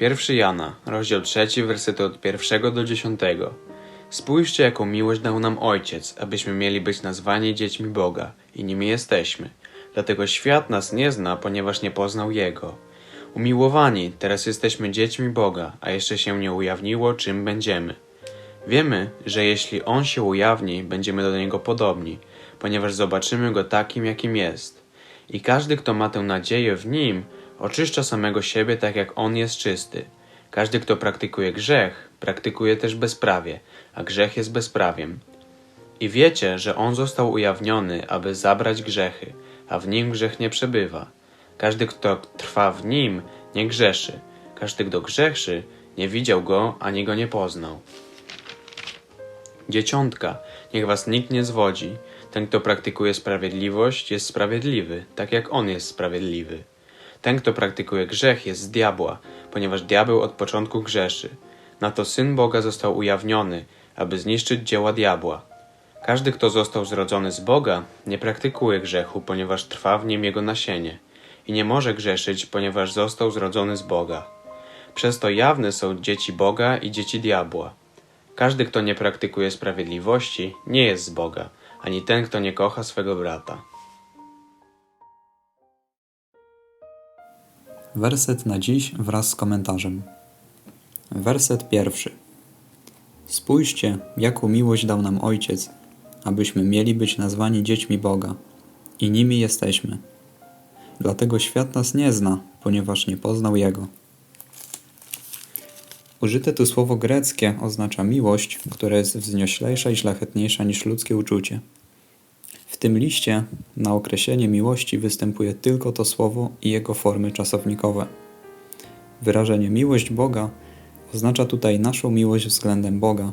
1 Jana, rozdział 3, wersety od 1 do 10. Spójrzcie, jaką miłość dał nam Ojciec, abyśmy mieli być nazwani dziećmi Boga i nimi jesteśmy. Dlatego świat nas nie zna, ponieważ nie poznał Jego. Umiłowani, teraz jesteśmy dziećmi Boga, a jeszcze się nie ujawniło, czym będziemy. Wiemy, że jeśli On się ujawni, będziemy do Niego podobni, ponieważ zobaczymy Go takim, jakim jest. I każdy, kto ma tę nadzieję w Nim, oczyszcza samego siebie tak, jak On jest czysty. Każdy, kto praktykuje grzech, praktykuje też bezprawie, a grzech jest bezprawiem. I wiecie, że On został ujawniony, aby zabrać grzechy, a w Nim grzech nie przebywa. Każdy, kto trwa w Nim, nie grzeszy. Każdy, kto grzeszy, nie widział Go, ani Go nie poznał. Dzieciątka, niech was nikt nie zwodzi. Ten, kto praktykuje sprawiedliwość, jest sprawiedliwy, tak jak on jest sprawiedliwy. Ten, kto praktykuje grzech, jest z diabła, ponieważ diabeł od początku grzeszy. Na to syn Boga został ujawniony, aby zniszczyć dzieła diabła. Każdy, kto został zrodzony z Boga, nie praktykuje grzechu, ponieważ trwa w nim jego nasienie, i nie może grzeszyć, ponieważ został zrodzony z Boga. Przez to jawne są dzieci Boga i dzieci diabła. Każdy, kto nie praktykuje sprawiedliwości, nie jest z Boga, ani ten, kto nie kocha swego brata. Werset na dziś wraz z komentarzem. Werset pierwszy. Spójrzcie, jaką miłość dał nam Ojciec, abyśmy mieli być nazwani dziećmi Boga, i nimi jesteśmy. Dlatego świat nas nie zna, ponieważ nie poznał Jego. Użyte tu słowo greckie oznacza miłość, która jest wznioślejsza i szlachetniejsza niż ludzkie uczucie. Tym liście na określenie miłości występuje tylko to słowo i jego formy czasownikowe. Wyrażenie miłość Boga oznacza tutaj naszą miłość względem Boga,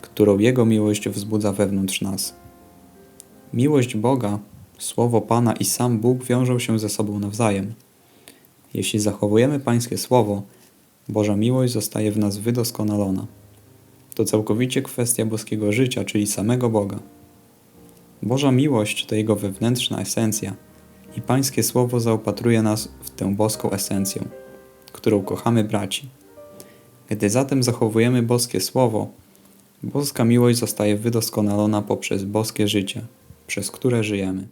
którą Jego miłość wzbudza wewnątrz nas. Miłość Boga, słowo Pana i sam Bóg wiążą się ze sobą nawzajem. Jeśli zachowujemy Pańskie słowo, Boża miłość zostaje w nas wydoskonalona. To całkowicie kwestia boskiego życia, czyli samego Boga. Boża miłość to Jego wewnętrzna esencja i Pańskie Słowo zaopatruje nas w tę boską esencję, którą kochamy braci. Gdy zatem zachowujemy boskie Słowo, boska miłość zostaje wydoskonalona poprzez boskie życie, przez które żyjemy.